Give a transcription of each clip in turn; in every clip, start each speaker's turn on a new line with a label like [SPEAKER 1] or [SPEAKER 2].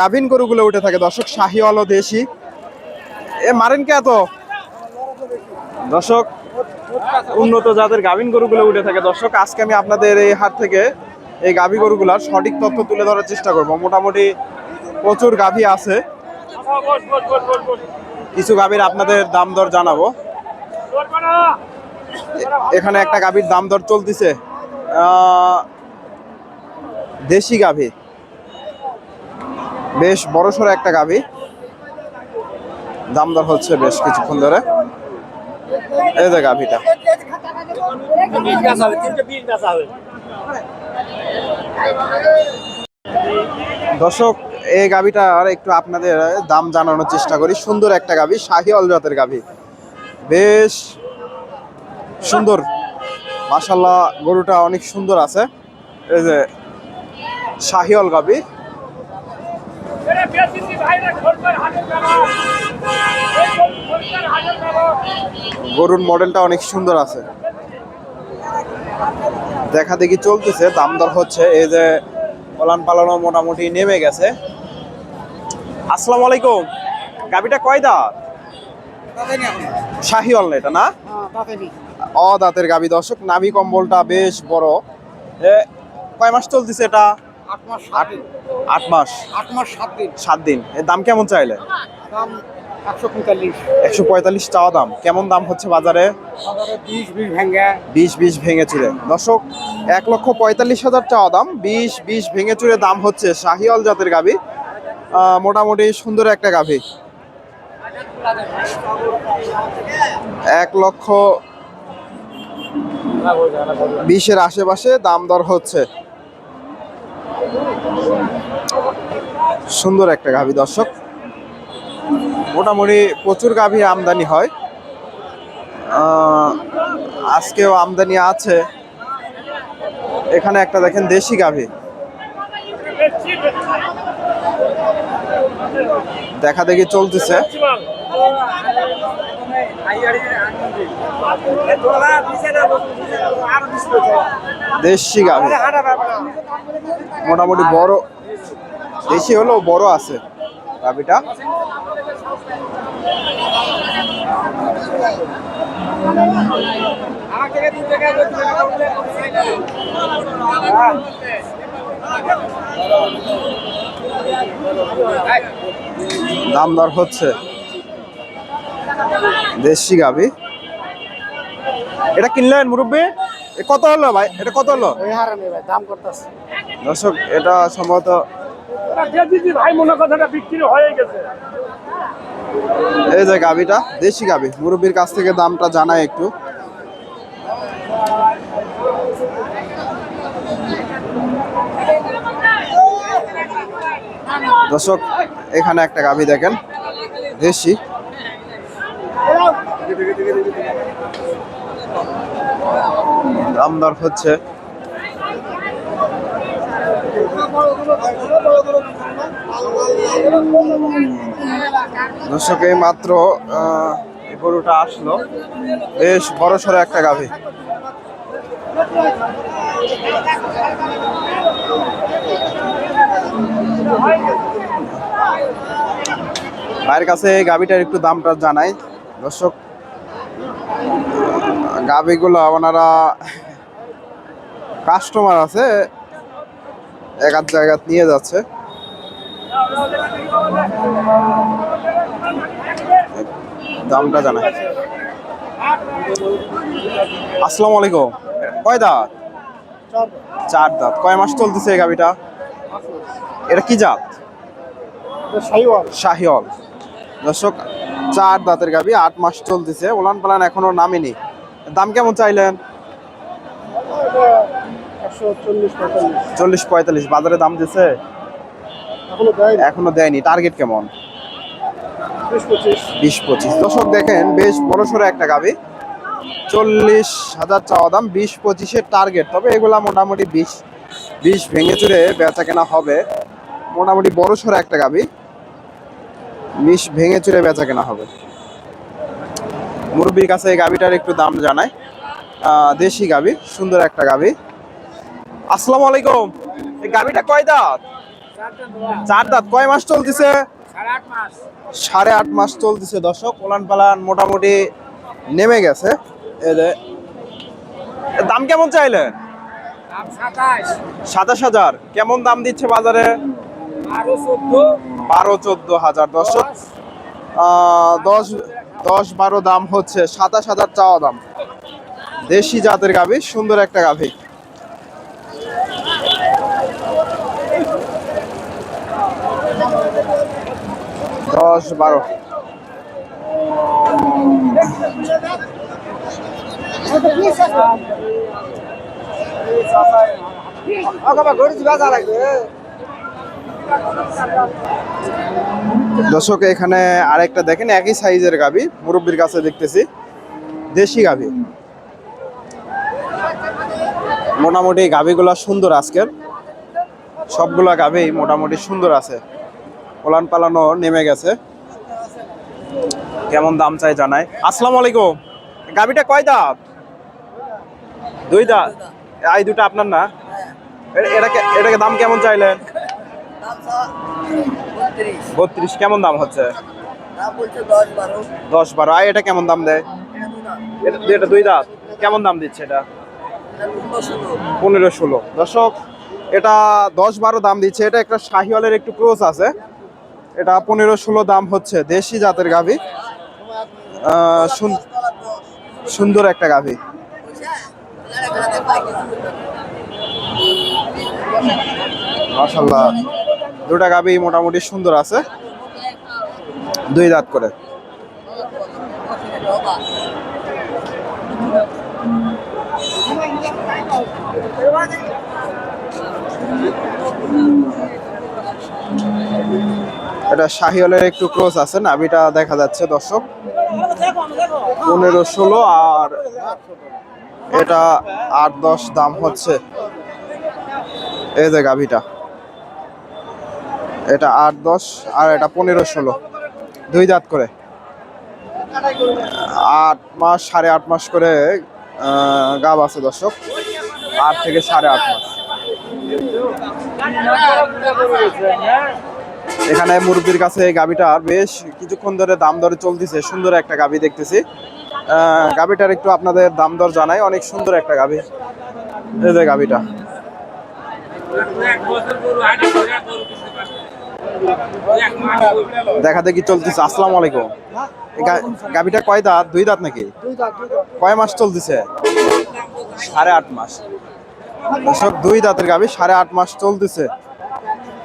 [SPEAKER 1] গাভীন গরুগুলো উঠে থাকে। দর্শক, শাহিওয়াল ও দেশি। এ, মারেন কে এত? দর্শক, উন্নত জাতের গাভিন গরুগুলো উঠে থাকে। দর্শক, আজকে আমি আপনাদের এই হাট থেকে এই গাভী গরুগুলার সঠিক তথ্য তুলে ধরার চেষ্টা করব। মোটামুটি প্রচুর গাভী আছে। কিছু গাভীর আপনাদের দাম দর জানাব। এখানে একটা গাভীর দাম দর চলতেছে। দেশি গাভী। বেশ বড়সড় একটা গাভী। দাম দর হচ্ছে বেশ কিছুক্ষণ ধরে। এই যে গাভীটা। দর্শক, এই গাভীটার একটু আপনাদের দাম জানানোর চেষ্টা করি। সুন্দর একটা গাভী, শাহিওয়াল জাতের গাভী। বেশ সুন্দর। মাশাল্লাহ গরুটা অনেক সুন্দর আছে। এই যে শাহিওয়াল গাভী। গরুর মডেলটা অনেক সুন্দর আছে। দেখা দেখি চলতেছে, দাম দর হচ্ছে। এই যে পলান পালানো মোটামুটি নেমে গেছে। আসসালামু আলাইকুম। গাবিটা কয় দাঁত? শাহিওয়াল না এটা, না? অ, দাঁতের গাবি। দর্শক, নাভি কম্বলটা বেশ বড়। কয় মাস চলতেছে এটা?
[SPEAKER 2] আট মাস
[SPEAKER 1] আট মাস?
[SPEAKER 2] সাত দিন।
[SPEAKER 1] সাত দিন। এর দাম কেমন চাইলে?
[SPEAKER 2] দাম একশো পঁয়তাল্লিশ।
[SPEAKER 1] একশো পঁয়তাল্লিশ চাওয়া দাম। কেমন দাম হচ্ছে বাজারে?
[SPEAKER 2] বিশ বিশ
[SPEAKER 1] বিশ বিশ ভেঙে চুরে। দর্শক এক লক্ষ পঁয়তাল্লিশ হাজার চাওয়া দাম। বিশ বিশ ভেঙে চুরে দাম হচ্ছে শাহিওয়াল জাতের গাভি। মোটামুটি সুন্দর একটা গাভি। এক লক্ষ বিশের আশেপাশে দাম দর হচ্ছে। সুন্দর একটা গাভী দর্শক। মোটামুটি প্রচুর গাভী আমদানি হয়। আজকেও আমদানি আছে। এখানে একটা দেখেন দেশি গাভী। দেখা দেখি চলতেছে। দেশি গাভী। মোটামুটি বড় দেশি হলেও বড় আছে গাভীটা দাম দর হচ্ছে। দেশি গাভী এটা কিনলেন মুরব্বী? কত হলো ভাই? এটা কত হলো? দর্শক এটা সম্ভবত এই যে গাভীটা দেশি গাভী মুরব্বীর কাছ থেকে দামটা জানাই একটু। দর্শক, এখানে একটা গাভী দেখেন, দেশি। দাম দর হচ্ছে। দর্শক, এই মাত্র গরুটা আসলো। বেশ বড় সড়ো একটা গাভী। ভাইয়ের কাছে গাভীটার একটু দামটা জানাই। দর্শক, গাভীগুলো ওনারা কাস্টমার আছে এক আধ জায়গা নিয়ে যাচ্ছে। দামটা জানাই। আসসালামু আলাইকুম। কয় দাঁত? চার দাঁত। কয় মাস চলতেছে এই গাভিটা? এটা কি জাত? শাহিওল দর্শক চার দাঁতের গাভি আট মাস চলতেছে। ওলান পালান এখনও নামেনি। দাম কেমন চাইলেন?
[SPEAKER 2] চল্লিশ পঁয়তাল্লিশ।
[SPEAKER 1] বাজারে দাম দিছে?
[SPEAKER 2] এখনও দেয়
[SPEAKER 1] এখনও দেয়নি টার্গেট কেমন?
[SPEAKER 2] বিশ পঁচিশ।
[SPEAKER 1] বিশ পঁচিশ। দর্শক দেখেন বেশ বড় সড়ো একটা গাবি। চল্লিশ হাজার চাওয়া দাম বিশ পঁচিশের টার্গেট। তবে এগুলা মোটামুটি বিশ বিশ ভেঙে চুরে বেচা কেনা হবে। মোটামুটি বড় সড়ো একটা গাবি। বিশ ভেঙে চুরে বেচা কেনা হবে। মুরব্বীর কাছে এই গাবিটার একটু দাম জানায় দেশি গাবি সুন্দর একটা গাবি। আসসালামু আলাইকুম। এই গাবিটা কয় দাঁত? চার দাঁত। কয় মাস চলতেছে?
[SPEAKER 2] সাড়ে আট মাস
[SPEAKER 1] চলতেছে দর্শক। ওলান পালান মোটামুটি নেমে গেছে। দাম কেমন চাইলেন?
[SPEAKER 2] সাতাশ
[SPEAKER 1] হাজার। কেমন দাম দিচ্ছে বাজারে? বারো চোদ্দ হাজার। দর্শক দশ দশ বারো দাম হচ্ছে সাতাশ হাজার চাওয়া দাম। দেশি জাতের গাভী, সুন্দর একটা গাভী। দশ, বারো। দর্শক, এখানে আরেকটা দেখেন, একই সাইজের গাভী, মুরব্বীর কাছে দেখতেছি, দেশি গাভী। মোটামুটি গাভীগুলা সুন্দর আজকের। সবগুলা গাভী মোটামুটি সুন্দর আছে। ওলান পালানো নেমে গেছে। কেমন দাম চাই জানাই। আসসালামু আলাইকুম। গাভীটা কয় দাঁত? দুই দাঁত। এই দুটো আপনার না? এটাকে এটাকে দাম কেমন চাইলেন?
[SPEAKER 3] বত্রিশ।
[SPEAKER 1] কেমন দাম হচ্ছে?
[SPEAKER 3] দশ বারো।
[SPEAKER 1] আর এটা কেমন দাম দেয়?
[SPEAKER 3] এটা দু
[SPEAKER 1] দুই দাঁত। কেমন দাম দিচ্ছে এটা?
[SPEAKER 3] পনেরো ষোলো।
[SPEAKER 1] দর্শক, এটা দশ বারো দাম দিচ্ছে। এটা একটা শাহিওয়ালের একটু ক্রোস আছে। এটা পনেরো ষোলো দাম হচ্ছে দেশি জাতের গাভী। সুন্দর একটা গাভী। মাশাল্লাহ দুটা গাভী মোটামুটি সুন্দর আছে। দুই দাঁত করে। এটা শাহিওয়ালের একটু ক্রোস আছে, নাভিটা দেখা যাচ্ছে দর্শক। পনেরো ষোলো আর এটা আট দশ দাম হচ্ছে। এই যে গাভিটা। এটা আট দশ আর এটা পনেরো ষোলো। দুই দাঁত করে। আট মাস, সাড়ে আট মাস করে গাব আছে দর্শক। আট থেকে সাড়ে আট মাস। এখানে মুরব্বীর কাছে এই গাবিটার বেশ কিছুক্ষণ ধরে দাম দরে চলতেছে সুন্দর একটা গাবি দেখতেছি। আহ, গাবিটার একটু আপনাদের দাম দর জানাই অনেক সুন্দর একটা গাবি এই যে গাবিটা দেখা দেখি চলতেছে? আসসালামু আলাইকুম। এই গা- গাবিটা কয় দাঁত? দুই দাঁত নাকি? কয় মাস চলতেছে? সাড়ে আট মাস। দুই দাঁতের গাভী সাড়ে আট মাস চলতেছে।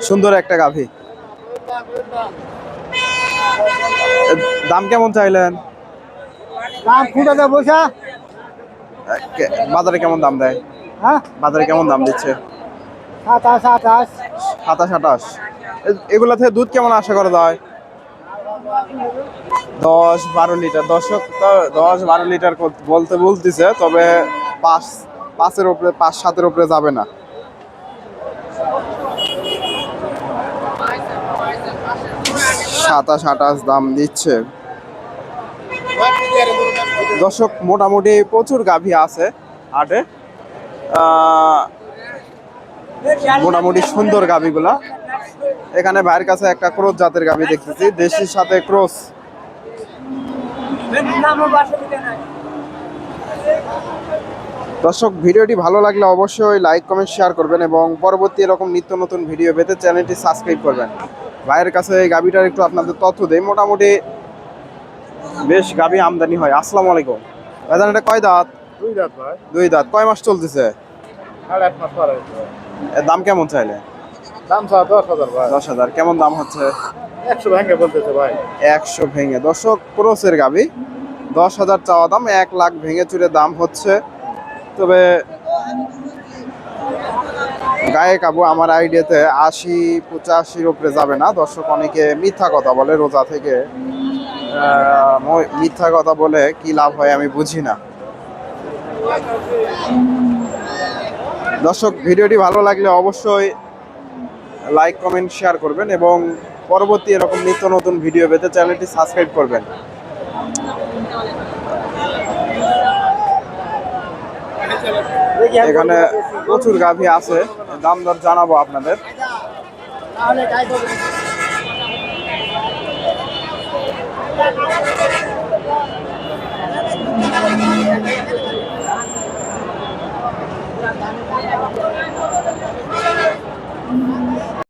[SPEAKER 1] সুন্দর একটা গাভী। দাম কেমন চাইলেন?
[SPEAKER 2] দাম খুঁটা বসা
[SPEAKER 1] বাজারে কেমন দাম দেয়?
[SPEAKER 2] হ্যাঁ?
[SPEAKER 1] বাজারে কেমন দাম দিচ্ছে?
[SPEAKER 2] সাতাশ আঠাশ।
[SPEAKER 1] সাতাশ আঠাশ। এগুলা থেকে দুধ কেমন আশা করা যায়? দশ বারো লিটার। দশক তো দশ বারো লিটার বলতে বলতেছে তবে পাঁচ পাঁচের উপরে পাঁচ সাতের উপরে যাবে না। সাতাশ আঠাশ দাম দিচ্ছে। দর্শক, মোটামুটি প্রচুর গাভী আছে হাটে। মোটামুটি সুন্দর গাভীগুলা। এখানে ভাইয়ের কাছে একটা ক্রোস জাতের গাভী দেখতেছি, দেশির সাথে ক্রোস। দর্শক, ভিডিওটি ভালো লাগলে অবশ্যই লাইক, কমেন্ট, শেয়ার করবেন এবং পরবর্তী এরকম নিত্য নতুন ভিডিও পেতে চ্যানেলটি সাবস্ক্রাইব করবেন। ভাইয়ের কাছে এই গাভীটার একটু আপনাদের তথ্য দেয় মোটামুটি বেশ গাবি আমদানি হয়। আসসালামু আলাইকুম। ভাইজান এটা কয় দাঁত?
[SPEAKER 2] দুই দাঁত ভাই।
[SPEAKER 1] দুই দাঁত। কয় মাস চলতেছে? দাম কেমন চাইলে?
[SPEAKER 2] দাম দশ হাজার ভাই।
[SPEAKER 1] দশ হাজার। কেমন দাম হচ্ছে?
[SPEAKER 2] একশো ভেঙে বলতেছে ভাই।
[SPEAKER 1] একশো ভেঙে। দর্শক ক্রোসের গাবি দশ হাজার চাওয়া দাম এক লাখ ভেঙে চুরে দাম হচ্ছে। তবে গায়ে কাবু আমার আইডিয়াতে আশি পঁচাশির উপরে যাবে না। দর্শক অনেকে মিথ্যা কথা বলে রোজা থেকে। মিথ্যা কথা বলে কি লাভ হয় আমি বুঝি না। দর্শক, ভিডিওটি ভালো লাগলে অবশ্যই লাইক, কমেন্ট, শেয়ার করবেন এবং পরবর্তী এরকম নিত্য নতুন ভিডিও পেতে চ্যানেলটি সাবস্ক্রাইব করবেন। এখানে প্রচুর গাভী আছে দাম দর জানাব আপনাদের।